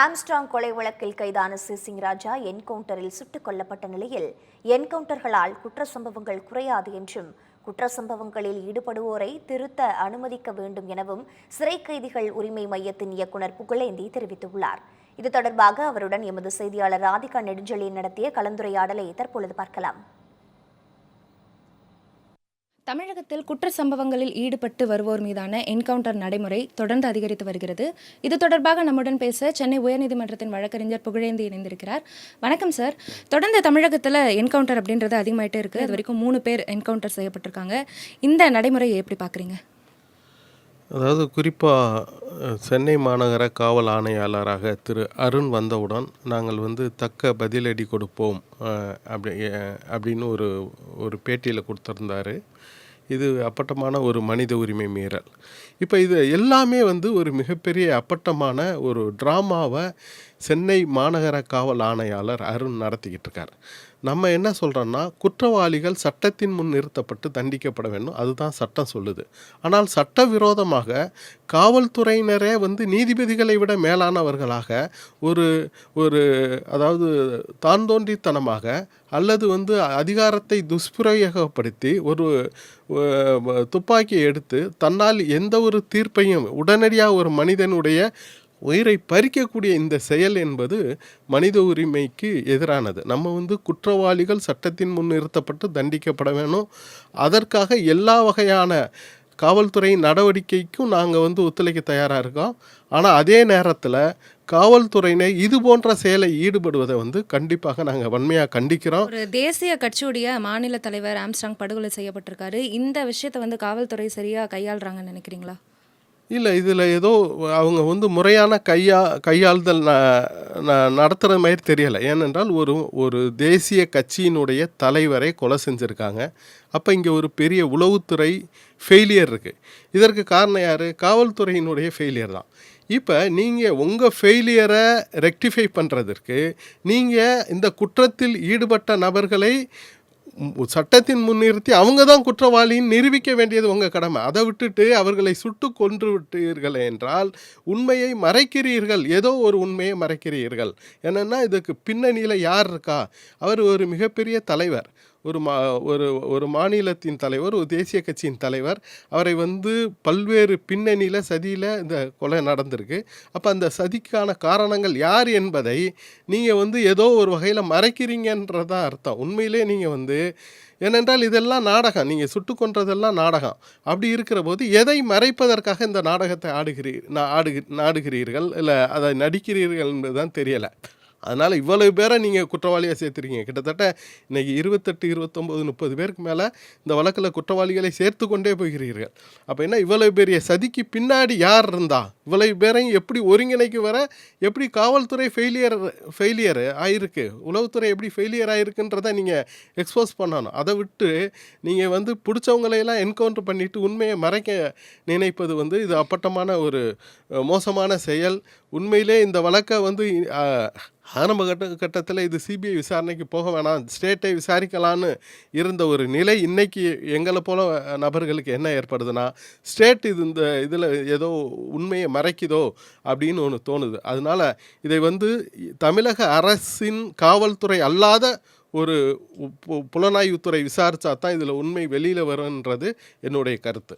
Armstrong கொலை வழக்கில் கைதான சிசிங் ராஜா என்கவுண்டரில் சுட்டுக் கொல்லப்பட்ட நிலையில் என்கவுண்டர்களால் குற்ற சம்பவங்கள் குறையாது என்றும் குற்ற சம்பவங்களில் ஈடுபடுவோரை திருத்த அனுமதிக்க வேண்டும் எனவும் சிறை கைதிகள் உரிமை மையத்தின் இயக்குனர் புகழேந்தி தெரிவித்துள்ளார். இது தொடர்பாக அவருடன் எமது செய்தியாளர் ராதிகா நெடுஞ்செழியன் நடத்திய கலந்துரையாடலை தற்பொழுது பார்க்கலாம். தமிழகத்தில் குற்ற சம்பவங்களில் ஈடுபட்டு வருவோர் மீதான என்கவுண்டர் நடைமுறை தொடர்ந்து அதிகரித்து வருகிறது. இது தொடர்பாக நம்முடன் பேச சென்னை உயர்நீதிமன்றத்தின் வழக்கறிஞர் புகழேந்தி இணைந்திருக்கிறார். வணக்கம் சார். தொடர்ந்து தமிழகத்தில் என்கவுண்டர் அப்படின்றது அதிகமாயிட்டே இருக்கு. அது வரைக்கும் மூணு பேர் என்கவுண்டர் செய்யப்பட்டிருக்காங்க. இந்த நடைமுறையை எப்படி பார்க்குறீங்க அதாவது குறிப்பாக சென்னை மாநகர காவல் ஆணையாளராக திரு அருண் வந்தவுடன் நாங்கள் வந்து தக்க பதிலடி கொடுப்போம் அப்படி அப்படின்னு ஒரு ஒரு பேட்டியில் கொடுத்துருந்தாரு. இது அப்பட்டமான ஒரு மனித உரிமை மீறல். இப்போ இது எல்லாமே வந்து ஒரு மிகப்பெரிய அப்பட்டமான ஒரு ட்ராமாவை சென்னை மாநகர காவல் ஆணையாளர் அருண் நடத்திக்கிட்டு இருக்கார். நம்ம என்ன சொல்கிறோன்னா குற்றவாளிகள் சட்டத்தின் முன் நிறுத்தப்பட்டு தண்டிக்கப்பட வேண்டும். அதுதான் சட்டம் சொல்லுது. ஆனால் சட்டவிரோதமாக காவல்துறையினரே வந்து நீதிபதிகளை விட மேலானவர்களாக ஒரு ஒரு அதாவது தான் தோன்றித்தனமாக அல்லது வந்து அதிகாரத்தை துஷ்பிரயோகப்படுத்தி ஒரு துப்பாக்கியை எடுத்து தன்னால் எந்த ஒரு தீர்ப்பையும் உடனடியாக ஒரு மனிதனுடைய உயிரை பறிக்கக்கூடிய இந்த செயல் என்பது மனித உரிமைக்கு எதிரானது. நம்ம வந்து குற்றவாளிகள் சட்டத்தின் முன் நிறுத்தப்பட்டு தண்டிக்கப்பட வேணும். அதற்காக எல்லா வகையான காவல்துறை நடவடிக்கைக்கும் நாங்கள் வந்து ஒத்துழைக்க தயாராக இருக்கோம். ஆனால் அதே நேரத்தில் காவல்துறையினர் இது போன்ற செயலை ஈடுபடுவதை வந்து கண்டிப்பாக நாங்கள் வன்மையாக கண்டிக்கிறோம். ஒரு தேசிய கட்சியுடைய மாநில தலைவர் ஆம்ஸ்டாங் படுகொலை செய்யப்பட்டிருக்காரு. இந்த விஷயத்தை வந்து காவல்துறை சரியாக கையாளுறாங்கன்னு நினைக்கிறீங்களா? இல்லை இதில் ஏதோ அவங்க வந்து முறையான கையா கையாளுதல் ந ந- நடத்துகிற மாதிரி தெரியலை. ஏனென்றால் ஒரு ஒரு தேசிய கட்சியினுடைய தலைவரை கொலை செஞ்சுருக்காங்க. அப்போ இங்கே ஒரு பெரிய உளவுத்துறை ஃபெயிலியர் இருக்குது இதற்கு காரணம் யார்? காவல்துறையினுடைய ஃபெயிலியர் தான். இப்போ நீங்கள் உங்கள் ஃபெயிலியரை ரெக்டிஃபை பண்ணுறதற்கு நீங்கள் இந்த குற்றத்தில் ஈடுபட்ட நபர்களை சட்டத்தின் முன்னிறுத்தி அவங்க தான் குற்றவாளின்னு நிரூபிக்க வேண்டியது உங்கள் கடமை. அதை விட்டுட்டு அவர்களை சுட்டு கொன்று விட்டீர்கள் என்றால் உண்மையை மறைக்கிறீர்கள். ஏதோ ஒரு உண்மையை மறைக்கிறீர்கள். என்னென்னா இதுக்கு பின்னணியில் யார் இருக்கா? அவர் ஒரு மிகப்பெரிய தலைவர். ஒரு மா ஒரு ஒரு மாநிலத்தின் தலைவர் ஒரு தேசிய கட்சியின் தலைவர் அவரை வந்து பல்வேறு பின்னணியில் சதியில் இந்த கொலை நடந்திருக்கு. அப்போ அந்த சதிக்கான காரணங்கள் யார் என்பதை நீங்கள் வந்து ஏதோ ஒரு வகையில் மறைக்கிறீங்கன்றதான் அர்த்தம். உண்மையிலே நீங்கள் வந்து ஏனென்றால் இதெல்லாம் நாடகம். நீங்கள் சுட்டு கொன்றதெல்லாம் நாடகம். அப்படி இருக்கிற போது எதை மறைப்பதற்காக இந்த நாடகத்தை ஆடுகிறீ நான் ஆடுகி நாடுகிறீர்கள்? இல்லை அதை நடிக்கிறீர்கள் என்பதுதான் தெரியலை. அதனால் இவ்வளவு பேரை நீங்கள் குற்றவாளியாக சேர்த்துருக்கீங்க கிட்டத்தட்ட இன்றைக்கி இருபத்தெட்டு இருபத்தொம்போது முப்பது பேருக்கு மேலே இந்த வழக்கில் குற்றவாளிகளை சேர்த்து கொண்டே போகிறீர்கள். அப்போ என்ன இவ்வளவு பெரிய சதிக்கு பின்னாடி யார் இருந்தா? இவ்வளவு பேரையும் எப்படி ஒருங்கிணைக்கு வர எப்படி காவல்துறை ஃபெயிலியர் ஃபெயிலியர் ஆயிருக்கு? உளவுத்துறை எப்படி ஃபெயிலியர் ஆயிருக்குன்றதை நீங்கள் எக்ஸ்போஸ் பண்ணணும். அதை விட்டு நீங்கள் வந்து பிடிச்சவங்களையெல்லாம் என்கவுண்டர் பண்ணிட்டு உண்மையை மறைக்க நினைப்பது வந்து இது அப்பட்டமான ஒரு மோசமான செயல். உண்மையிலே இந்த வழக்கை வந்து ஆரம்ப கட்ட கட்டத்தில் இது சிபிஐ விசாரணைக்கு போக வேணாம். ஸ்டேட்டை விசாரிக்கலான்னு இருந்த ஒரு நிலை இன்றைக்கி எங்களை போல நபர்களுக்கு என்ன ஏற்படுதுன்னா ஸ்டேட் இது இந்த இதில் ஏதோ உண்மையை மறைக்குதோ அப்படின்னு ஒன்று தோணுது. அதனால் இதை வந்து தமிழக அரசின் காவல்துறை அல்லாத ஒரு புலனாய்வுத்துறை விசாரித்தா தான் இதில் உண்மை வெளியில் வரும்ன்றது என்னுடைய கருத்து.